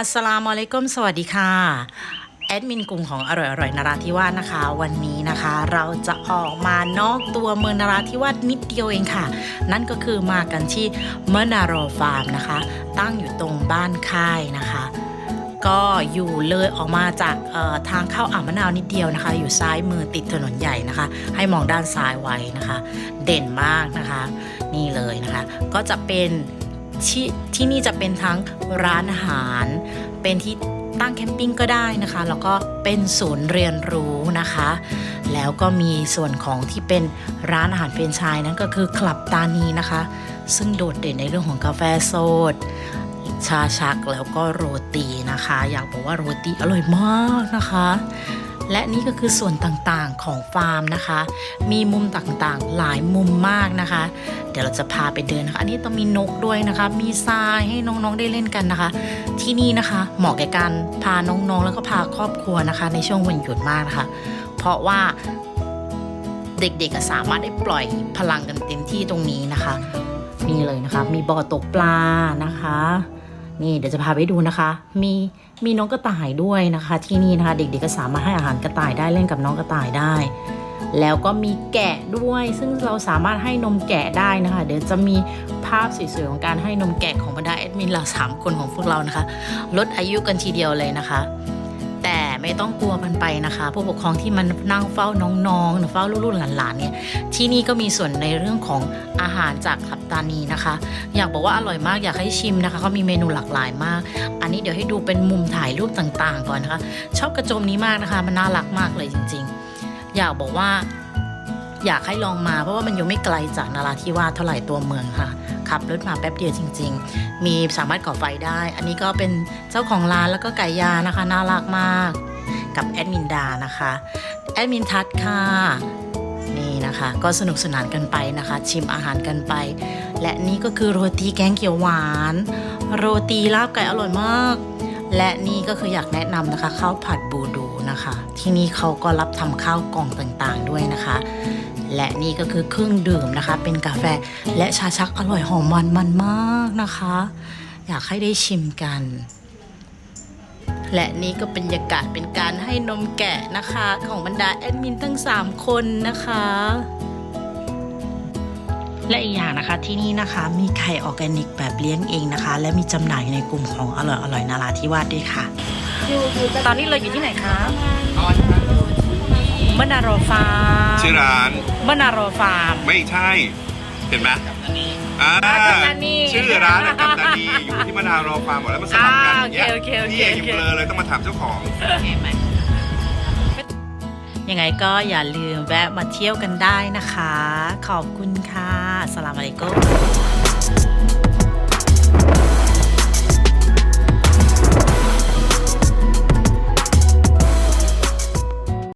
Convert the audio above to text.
อัสสลามุอะลัยกุมสวัสดีค่ะแอดมินกลุ่มของอร่อยอร่อยนราธิวาสนะคะ วันนี้นะคะ เราจะออกมานอกตัวเมืองนราธิวาสนิดเดียวเองค่ะ นั่นก็คือมากันที่เมนารอฟาร์มนะคะ ตั้งอยู่ตรงบ้านค่ายนะคะ ก็อยู่เลยออกมาจากทางเข้าอ่าวมะนาวนิดเดียวนะคะ อยู่ซ้ายมือติดถนนใหญ่นะคะ ให้มองด้านซ้ายไว้นะคะ เด่นมากนะคะ นี่เลยนะคะ ก็จะเป็น ที่ที่นี่จะเป็นทั้งร้านอาหาร เป็นที่ตั้งแคมปิ้งก็ได้นะคะ แล้วก็เป็นศูนย์เรียนรู้นะคะ แล้วก็มีส่วนของที่เป็นร้านอาหารเฟรนชส์นั่นก็คือคลับตานีนะคะ ซึ่งโดดเด่นในเรื่องของกาแฟสดชาชักแล้วก็โรตีนะคะ อยากบอกว่าโรตีอร่อยมากนะคะ และนี่ก็คือส่วนต่างๆของฟาร์มนะคะ มีมุมต่างๆหลายมุมมากนะคะ เดี๋ยวเราจะพาไปเดินนะคะ อันนี้ต้องมีนกด้วยนะคะ มีทรายให้น้องๆได้เล่นกันนะคะ ที่นี่นะคะเหมาะแก่การพาน้องๆ แล้วก็พาครอบครัวนะคะ ในช่วงวันหยุดมากนะคะ เพราะว่าเด็กๆสามารถได้ปล่อยพลังกันเต็มที่ตรงนี้นะคะ นี่เลยนะคะ มีบ่อตกปลานะคะ นี่เดี๋ยวจะพาไปดูนะคะ มีมีน้องกระต่ายด้วยนะคะ ที่นี่นะคะเด็กๆก็สามารถให้อาหารกระต่ายได้เล่นกับน้องกระต่ายได้ แล้วก็มีแกะด้วย ซึ่งเราสามารถให้นมแกะได้นะคะ เดี๋ยวจะมีภาพสวยๆของการให้นมแกะของบรรดาแอดมินเราสามคนของพวกเรานะคะ ลดอายุกันทีเดียวเลยนะคะ ไม่ต้องกลัวมันไปนะคะผู้ปกครองที่มันนั่งเฝ้าน้องๆหรือเฝ้าลูกๆหลานๆเนี่ยที่นี่ก็มีส่วนในเรื่องของอาหารจากขับตานีนะคะ อยากบอกว่าอร่อยมากอยากให้ชิมนะคะเขามีเมนูหลากหลายมาก อันนี้เดี๋ยวให้ดูเป็นมุมถ่ายรูปต่างๆ ก่อนนะคะ ชอบกระโจมนี้มากนะคะ มันน่ารักมากเลยจริง ๆ อยากบอกว่าอยากให้ลองมาเพราะว่ามันอยู่ไม่ไกลจากนาราธิวาสเท่าไหร่ตัวเมืองค่ะขับรถมาแป๊บเดียวจริง ๆ มีสามารถก่อไฟได้ อันนี้ก็เป็นเจ้าของร้านแล้วก็ไก่ยานะคะ น่ารักมาก กับแอดมินดานะคะแอดมินทัศน์ค่ะนี่นะคะ ก็สนุกสนานกันไปนะคะ ชิมอาหารกันไป และนี่ก็คือโรตีแกงเขียวหวาน โรตีลาบไก่อร่อยมาก และนี่ก็คืออยากแนะนำนะคะข้าวผัดบูดูนะคะ ที่นี่เขาก็รับทำข้าวกล่องต่างๆด้วยนะคะ และนี่ก็คือเครื่องดื่มนะคะ เป็นกาแฟและชาชักอร่อยหอมมันมันมากนะคะ อยากให้ได้ชิมกัน และนี่ก็เป็นบรรยากาศเป็นการให้นมแกะนะคะ ของบรรดาแอดมินทั้ง 3 คนนะคะ และอีกอย่างนะคะที่นี่นะคะมีไข่ออร์แกนิกแบบเลี้ยงเองนะคะ และมีจำหน่ายในกลุ่มของอร่อยอร่อยนาราธิวาสด้วยค่ะ ตอนนี้เราอยู่ที่ไหนคะมนารอฟาร์มชื่อร้านมนารอฟาร์มไม่ใช่ เห็นไหมอ่าอ่ากัปตันนีชื่อร้านอะกัปตันนีอยู่ที่มะนาวรอฟาร์มหมดแล้วมันสลับกันอย่างเงี้ยอ่าโอเคโอเคพี่โอเค อยู่เบลอเลยต้องมาถามเจ้าของ ยังไงก็อย่าลืมแวะมาเที่ยวกันได้นะคะ ขอบคุณค่ะสลามอะลัยกุม